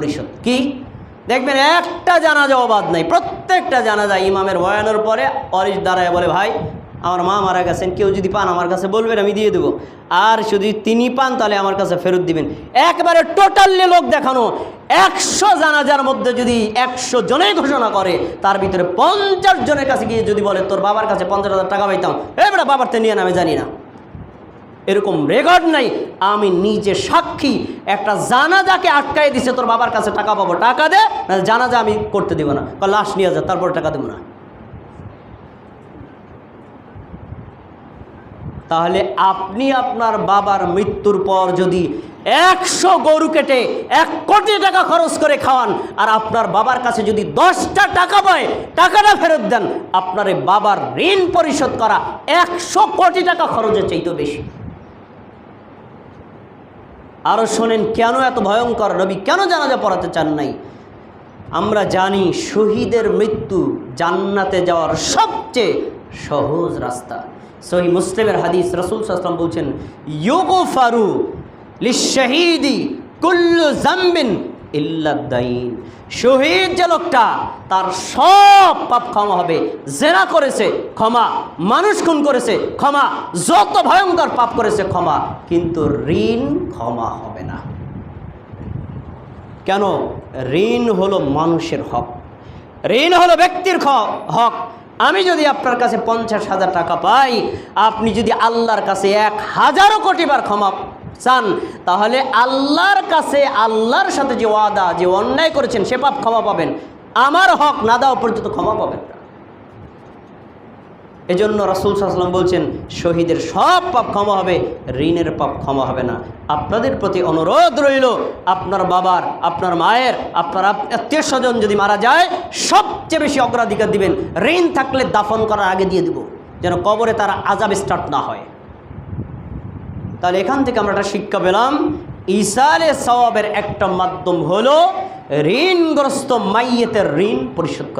পরিষদ। কি? দেখবেন একটা জানাজা অবাদ নাই। প্রত্যেকটা জানাজা ইমামের বয়ানোর পরে অরিশ দাঁড়ায় বলে, ভাই, আমার মা মারা গেছেন, কেউ যদি পান আমার কাছে বলবেন, আমি দিয়ে দেবো। আর যদি তিনি পান, তাহলে আমার কাছে ফেরত দিবেন। একবারে টোটালি লোক দেখানো, একশো জানাজার মধ্যে যদি একশো জনেই ঘোষণা করে, তার ভিতরে পঞ্চাশ জনের কাছে গিয়ে যদি বলে, তোর বাবার কাছে পঞ্চাশ হাজার টাকা পাইতাম। এবারে বাবার তো নিয়ে আমি জানি না। এরকম রেকর্ড নাই। আমি নিজে সাক্ষী। একটা জানাজাকে আটকাই দিছে, তোর বাবার কাছে টাকা পাবো। টাকা দে জানাজা আমি করতে দেবো না। বা লাশ নিয়ে যা, তারপরে টাকা দেবো না। তাহলে আপনি আপনার বাবার মৃত্যুর পর যদি একশো গরু কেটে এক কোটি টাকা খরচ করে খাওয়ান, আর আপনার বাবার কাছে যদি দশটা টাকা পায়, টাকাটা ফেরত দেন, আপনার বাবার ঋণ পরিশোধ করা একশো কোটি টাকা খরচের চাইতেও বেশি। আরও শোনেন, কেন এত ভয়ঙ্কর? নবী কেন জানাজা পড়াতে চান নাই? আমরা জানি শহীদের মৃত্যু জান্নাতে যাওয়ার সবচেয়ে সহজ রাস্তা। সহি মুসলিমের হাদিস রসুল সাল্লাম বলছেন ইয়োগো ফারু লি লিশাহিদি কুল্লু জাম্বিন ইল্লাদ্দাইন শহীদ যে লোকটা, তার সব পাপ ক্ষমা হবে। জেনা করেছে, ক্ষমা। মানুষ খুন করেছে, ক্ষমা। যত ভয়ঙ্কর পাপ করেছে, ক্ষমা। কিন্তু ঋণ ক্ষমা হবে না। কেন? ঋণ হলো মানুষের হক। ঋণ হলো ব্যক্তির হক। আমি যদি আপনার কাছে পঞ্চাশ হাজার টাকা পাই, আপনি যদি আল্লাহর কাছে এক হাজারো কোটি বার ক্ষমা চান, তাহলে আল্লাহর কাছে, আল্লাহর সাথে যে ওয়াদা, যে অন্যায় করেছেন, সে পাপ ক্ষমা পাবেন। আমার হক না দেওয়া পর্যন্ত ক্ষমা পাবেন এজন্য রাসুল সাল্লাম বলছেন, শহীদের সব পাপ ক্ষমা হবে, ঋণের পাপ ক্ষমা হবে না। আপনাদের প্রতি অনুরোধ রইল, আপনার বাবার, আপনার মায়ের, আপনার আত্মীয় স্বজন যদি মারা যায়, সবচেয়ে বেশি অগ্রাধিকার দিবেন। ঋণ থাকলে দাফন করার আগে দিয়ে দিব, যেন কবরে তারা আজাব স্টার্ট না হয়। তাহলে এখান থেকে আমরা একটা শিক্ষা পেলাম। ইসারে সওয়াবের একটা মাধ্যম হলো ঋণগ্রস্ত মাইয়েতের ঋণ পরিশোধ করা।